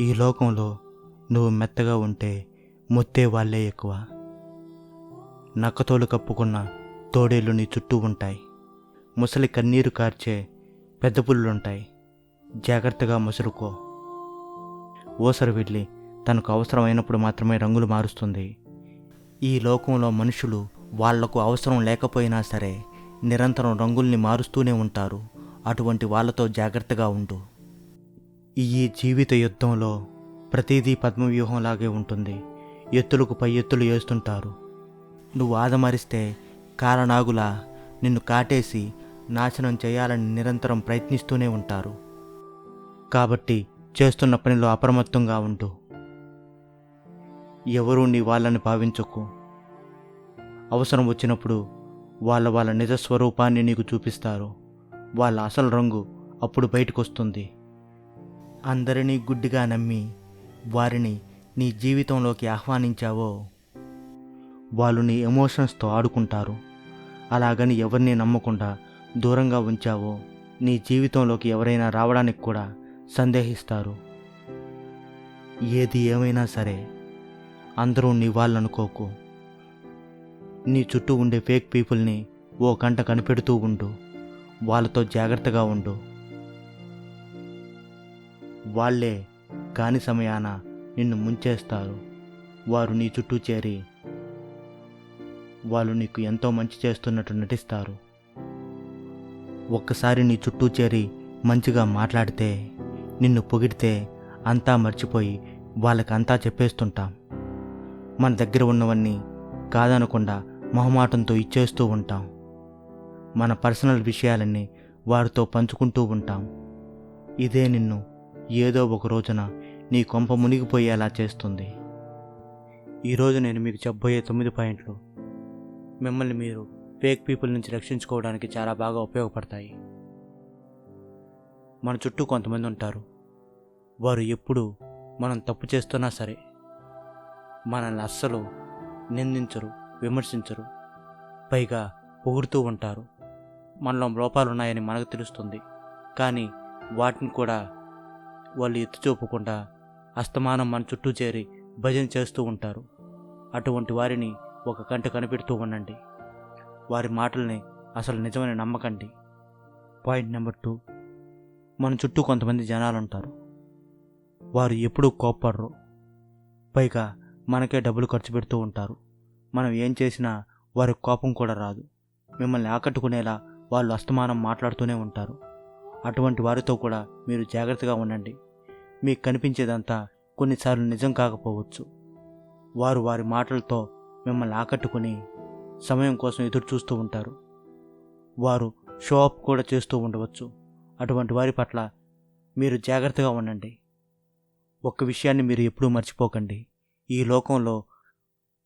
ఈ లోకంలో నువ్వు మెత్తగా ఉంటే మొత్తే వాళ్ళే ఎక్కువ. నక్కతోలు కప్పుకున్న తోడేళ్ళు నీ చుట్టూ ఉంటాయి. ముసలి కన్నీరు కార్చే పెద్ద పుల్లులుంటాయి జాగ్రత్తగా ముసురుకో ఓసరు వెళ్ళి తనకు అవసరమైనప్పుడు మాత్రమే రంగులు మారుస్తుంది. ఈ లోకంలో మనుషులు వాళ్ళకు అవసరం లేకపోయినా సరే నిరంతరం రంగుల్ని మారుస్తూనే ఉంటారు. అటువంటి వాళ్ళతో జాగ్రత్తగా ఉండు. ఈ జీవిత యుద్ధంలో ప్రతిదీ పద్మవ్యూహంలాగే ఉంటుంది. ఎత్తులకు పై ఎత్తులు వేస్తుంటారు నువ్వు ఆదమరిస్తే కారణాగులా నిన్ను కాటేసి నాశనం చేయాలని నిరంతరం ప్రయత్నిస్తూనే ఉంటారు. కాబట్టి చేస్తున్న పనిలో అప్రమత్తంగా ఉండు. ఎవరూ నీ వాళ్ళని భావించకు. అవసరం వచ్చినప్పుడు వాళ్ళ వాళ్ళ నిజ స్వరూపాన్ని నీకు చూపిస్తారు. వాళ్ళ అసలు రంగు అప్పుడు బయటకు వస్తుంది అందరినీ గుడ్డిగా నమ్మి వారిని నీ జీవితంలోకి ఆహ్వానించావో. వాళ్ళు నీ ఎమోషన్స్తో ఆడుకుంటారు. అలాగని ఎవరిని నమ్మకుండా దూరంగా ఉంచావో నీ జీవితంలోకి ఎవరైనా రావడానికి కూడా సందేహిస్తారు. ఏది ఏమైనా సరే అందరూ నీ వాళ్ళనుకోకు. నీ చుట్టూ ఉండే ఫేక్ పీపుల్ని ఓ కంట కనిపెడుతూ ఉండు. వాళ్ళతో జాగ్రత్తగా ఉండు. వాళ్ళే కాని సమయాన నిన్ను ముంచేస్తారు. వారు నీ చుట్టూ చేరి వాళ్ళు నీకు ఎంతో మంచి చేస్తున్నట్టు నటిస్తారు. ఒక్కసారి నీ చుట్టూ చేరి మంచిగా మాట్లాడితే నిన్ను పొగిడితే అంతా మర్చిపోయి వాళ్ళకి అంతా చెప్పేస్తుంటాం. మన దగ్గర ఉన్నవన్నీ కాదనకుండా మొహమాటంతో ఇచ్చేస్తూ ఉంటాం. మన పర్సనల్ విషయాలన్నీ వారితో పంచుకుంటూ ఉంటాం. ఇదే నిన్ను ఏదో ఒక రోజున నీ కొంప మునిగిపోయేలా చేస్తుంది. ఈరోజు నేను మీకు చెప్పబోయే తొమ్మిది పాయింట్లు. మిమ్మల్ని మీరు ఫేక్ పీపుల్ నుంచి రక్షించుకోవడానికి చాలా బాగా ఉపయోగపడతాయి. మన చుట్టూ కొంతమంది ఉంటారు. వారు ఎప్పుడు మనం తప్పు చేస్తున్నా సరే మనల్ని అస్సలు నిందించరు విమర్శించరు పైగా పొగుడుతూ ఉంటారు. మనలో లోపాలు ఉన్నాయని మనకు తెలుస్తుంది. కానీ వాటిని కూడా వాళ్ళు ఎత్తి చూపకుండా అస్తమానం మన చుట్టూ చేరి భజన చేస్తూ ఉంటారు. అటువంటి వారిని ఒక కంట కనిపెడుతూ ఉండండి. వారి మాటల్ని అసలు నిజమని నమ్మకండి. పాయింట్ నెంబర్ టూ మన చుట్టూ కొంతమంది జనాలు ఉంటారు. వారు ఎప్పుడూ కోప్పడరు. పైగా మనకే డబ్బులు ఖర్చు పెడుతూ ఉంటారు. మనం ఏం చేసినా వారి కోపం కూడా రాదు. మిమ్మల్ని ఆకట్టుకునేలా వాళ్ళు అస్తమానం మాట్లాడుతూనే ఉంటారు. అటువంటి వారితో కూడా మీరు జాగ్రత్తగా ఉండండి. మీకు కనిపించేదంతా కొన్నిసార్లు నిజం కాకపోవచ్చు. వారు వారి మాటలతో మిమ్మల్ని ఆకట్టుకుని సమయం కోసం ఎదురు చూస్తూ ఉంటారు. వారు షో అప్ కూడా చేస్తూ ఉండవచ్చు. అటువంటి వారి పట్ల మీరు జాగ్రత్తగా ఉండండి. ఒక్క విషయాన్ని మీరు ఎప్పుడూ మర్చిపోకండి. ఈ లోకంలో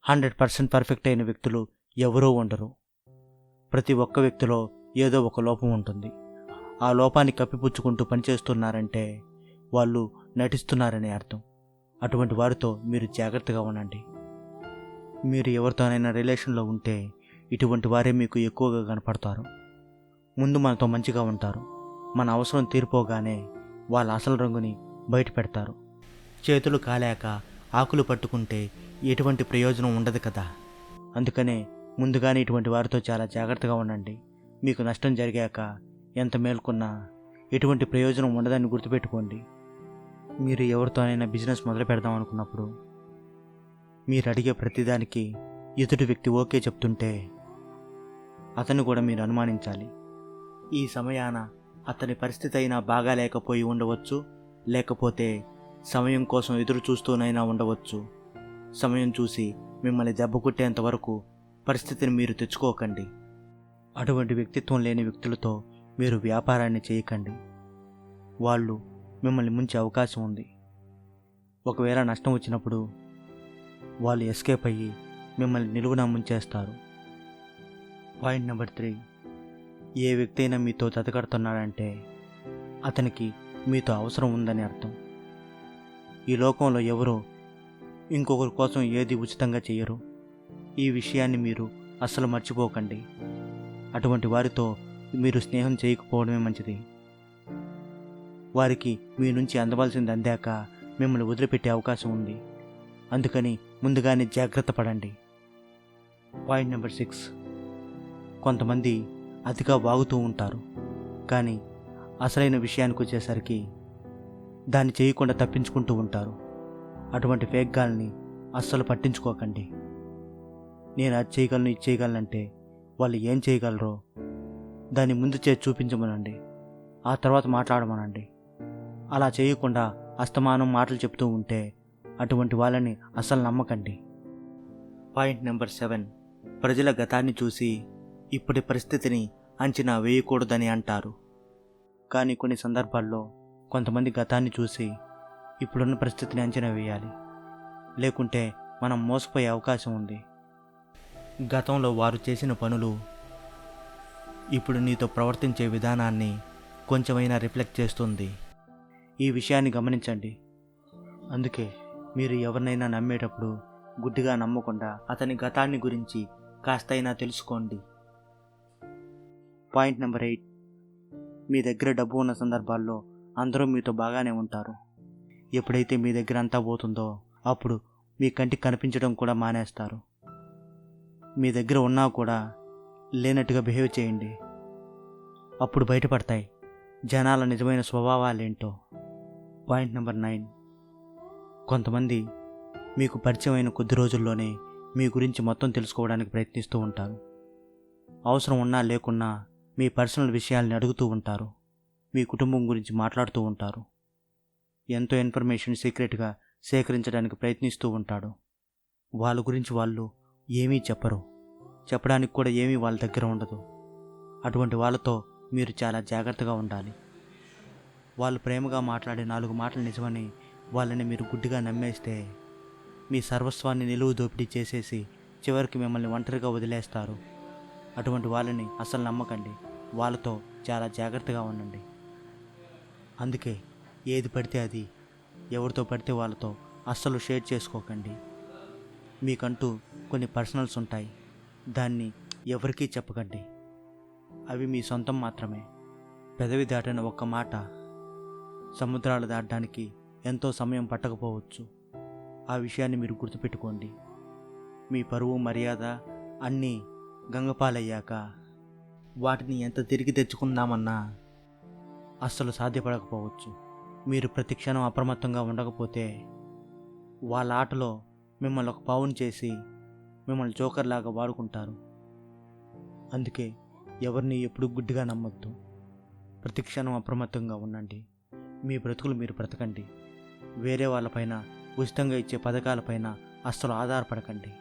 హండ్రెడ్ పర్సెంట్ పర్ఫెక్ట్ అయిన వ్యక్తులు ఎవరూ ఉండరు. ప్రతి ఒక్క వ్యక్తిలో ఏదో ఒక లోపం ఉంటుంది. ఆ లోపాన్ని కప్పిపుచ్చుకుంటూ పనిచేస్తున్నారంటే వాళ్ళు నటిస్తున్నారనే అర్థం. అటువంటి వారితో మీరు జాగ్రత్తగా ఉండండి. మీరు ఎవరితోనైనా రిలేషన్లో ఉంటే ఇటువంటి వారే మీకు ఎక్కువగా కనపడతారు. ముందు మనతో మంచిగా ఉంటారు. మన అవసరం తీరిపోగానే వాళ్ళ అసలు రంగుని బయట పెడతారు. చేతులు కాలేక ఆకులు పట్టుకుంటే ఎటువంటి ప్రయోజనం ఉండదు కదా. అందుకనే ముందుగానే ఇటువంటి వారితో చాలా జాగ్రత్తగా ఉండండి. మీకు నష్టం జరిగాక ఎంత మేల్కొన్నా ఎటువంటి ప్రయోజనం ఉండదని గుర్తుపెట్టుకోండి. మీరు ఎవరితోనైనా బిజినెస్ మొదలు పెడదాం అనుకున్నప్పుడు మీరు అడిగే ప్రతిదానికి ఎదుటి వ్యక్తి ఓకే చెప్తుంటే అతన్ని కూడా మీరు అనుమానించాలి. ఈ సమయాన అతని పరిస్థితి అయినా బాగా లేకపోయి ఉండవచ్చు లేకపోతే సమయం కోసం ఎదురు చూస్తూనైనా ఉండవచ్చు. సమయం చూసి మిమ్మల్ని దెబ్బ కొట్టేంత వరకు పరిస్థితిని మీరు తెచ్చుకోకండి. అటువంటి వ్యక్తిత్వం లేని వ్యక్తులతో మీరు వ్యాపారాన్ని చేయకండి. వాళ్ళు మిమ్మల్ని ముంచే అవకాశం ఉంది. ఒకవేళ నష్టం వచ్చినప్పుడు వాళ్ళు ఎస్కేప్ అయ్యి మిమ్మల్ని నిలువున ముంచేస్తారు. Point number three. ఏ వ్యక్తి అయినా మీతో తతకడుతున్నాడంటే అతనికి మీతో అవసరం ఉందని అర్థం. ఈ లోకంలో ఎవరో ఇంకొకరి కోసం ఏది ఉచితంగా చేయరు. ఈ విషయాన్ని మీరు అస్సలు మర్చిపోకండి. అటువంటి వారితో మీరు స్నేహం చేయకపోవడమే మంచిది. వారికి మీ నుంచి అందవలసింది అందాక మిమ్మల్ని వదిలిపెట్టే అవకాశం ఉంది. అందుకని ముందుగానే జాగ్రత్త పడండి. పాయింట్ నెంబర్ సిక్స్ కొంతమంది అతిగా వాగుతూ ఉంటారు. కానీ అసలైన విషయానికి వచ్చేసరికి దాన్ని చేయకుండా తప్పించుకుంటూ ఉంటారు. అటువంటి ఫేగ్గాల్ని అస్సలు పట్టించుకోకండి. నేను అది చేయగలను ఇది చేయగలనంటే వాళ్ళు ఏం చేయగలరో దాన్ని ముందు చేసి చూపించమనండి. ఆ తర్వాత మాట్లాడమనండి. అలా చేయకుండా అస్తమానం మాటలు చెప్తూ ఉంటే అటువంటి వాళ్ళని అసలు నమ్మకండి. Point number seven. ప్రజల గతాన్ని చూసి ఇప్పటి పరిస్థితిని అంచనా వేయకూడదని అంటారు. కానీ కొన్ని సందర్భాల్లో కొంతమంది గతాన్ని చూసి ఇప్పుడున్న పరిస్థితిని అంచనా వేయాలి. లేకుంటే మనం మోసపోయే అవకాశం ఉంది. గతంలో వారు చేసిన పనులు ఇప్పుడు నీతో ప్రవర్తించే విధానాన్ని కొంచెమైనా రిఫ్లెక్ట్ చేస్తుంది. ఈ విషయాన్ని గమనించండి. అందుకే మీరు ఎవరినైనా నమ్మేటప్పుడు గుడ్డిగా నమ్మకుండా అతని గతాన్ని గురించి కాస్తైనా తెలుసుకోండి. Point number eight. మీ దగ్గర డబ్బు ఉన్న సందర్భాల్లో అందరూ మీతో బాగానే ఉంటారు. ఎప్పుడైతే మీ దగ్గర అంతా పోతుందో అప్పుడు మీ కంటికి కనిపించడం కూడా మానేస్తారు. మీ దగ్గర ఉన్నా కూడా లేనట్టుగా బిహేవ్ చేయండి. అప్పుడు బయటపడతాయి. జనాల నిజమైన స్వభావాలేంటో. Point number nine. కొంతమంది మీకు పరిచయం అయిన కొద్ది రోజుల్లోనే మీ గురించి మొత్తం తెలుసుకోవడానికి ప్రయత్నిస్తూ ఉంటారు. అవసరం ఉన్నా లేకున్నా మీ పర్సనల్ విషయాల్ని అడుగుతూ ఉంటారు. మీ కుటుంబం గురించి మాట్లాడుతూ ఉంటారు. ఎంతో ఇన్ఫర్మేషన్ సీక్రెట్గా సేకరించడానికి ప్రయత్నిస్తూ ఉంటాడు. వాళ్ళ గురించి వాళ్ళు ఏమీ చెప్పరు. చెప్పడానికి కూడా ఏమీ వాళ్ళ దగ్గర ఉండదు. అటువంటి వాళ్ళతో మీరు చాలా జాగ్రత్తగా ఉండాలి. వాళ్ళు ప్రేమగా మాట్లాడే నాలుగు మాటలు నిజమని వాళ్ళని మీరు గుడ్డిగా నమ్మేస్తే మీ సర్వస్వాన్ని నిలువు దోపిడీ చేసేసి చివరికి మిమ్మల్ని ఒంటరిగా వదిలేస్తారు. అటువంటి వాళ్ళని అసలు నమ్మకండి. వాళ్ళతో చాలా జాగ్రత్తగా ఉండండి. అందుకే ఏది పడితే అది ఎవరితో పడితే వాళ్ళతో అస్సలు షేర్ చేసుకోకండి. మీకంటూ కొన్ని పర్సనల్స్ ఉంటాయి. దాన్ని ఎవరికీ చెప్పకండి. అవి మీ సొంతం మాత్రమే. పెదవి దాటిన ఒక్క మాట సముద్రాలు దాటడానికి ఎంతో సమయం పట్టకపోవచ్చు. ఆ విషయాన్ని మీరు గుర్తుపెట్టుకోండి. మీ పరువు మర్యాద అన్నీ గంగపాలయ్యాక వాటిని ఎంత తిరిగి తెచ్చుకుందామన్నా అస్సలు సాధ్యపడకపోవచ్చు. మీరు ప్రతి క్షణం అప్రమత్తంగా ఉండకపోతే వాళ్ళ ఆటలో మిమ్మల్ని ఒక పావును చేసి మిమ్మల్ని జోకర్లాగా వాడుకుంటారు. అందుకే ఎవరిని ఎప్పుడు గుడ్డిగా నమ్మొద్దు. ప్రతి క్షణం అప్రమత్తంగా ఉండండి. మీ బ్రతుకులు మీరు బ్రతకండి. వేరే వాళ్ళపైన ఉచితంగా ఇచ్చే పథకాలపైన అస్సలు ఆధారపడకండి.